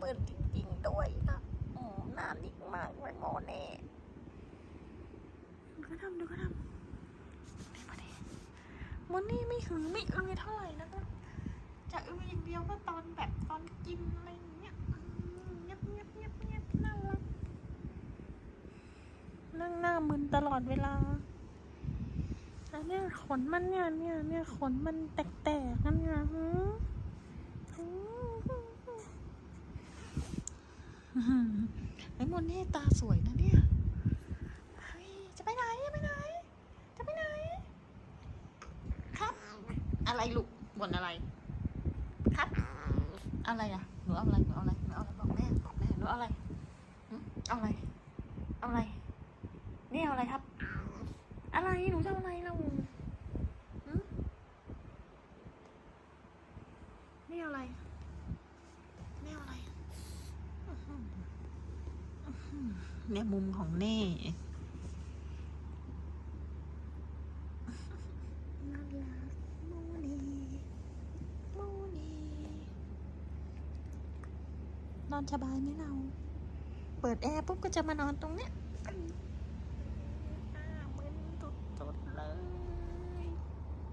มืดจริงๆด้วยนะอืมหน้านิ่งมากเลยโมเน่ดูก็ทำดูก็ทำนี่มาดิโมเน่ไม่หึงไม่อือเท่าไหร่นะก็จะอืออย่างเดียวก็ตอนแบบตอนกินอะไรอย่างเงี้ยเงียบเงียบเงียบเงียบน่ารักนั่งหน้ามึนตลอดเวลาแล้วเนี่ยขนมันเนี่ยเนี่ยเนี่ยขนมันแตกๆกันเนี่ยหืมหืมหืม ไอ้มนนี่ตาสวยนะเนี่ยจะไปไหนจะไปไหนจะไปไหน ครับ อะไรลูกบ่นอะไร ครับ อะไรอะหนูเอาอะไรหนูเอาอะไรหนูเอาอะไรบอกแม่บอกแม่หนูเอาอะไรเอาอะไรเอาอะไรนี่เอาอะไรครับ อะไรหนูจะเอาอะไรเราหนี่เอาอะไรนี่เอาอะไรอื้อหืออื้อหือ เนี่ยมุมของเน่น่ารักโมนีโมนีนอนสบายไหมเรา เปิดแอร์ปุ๊บก็จะมานอนตรงเนี้ย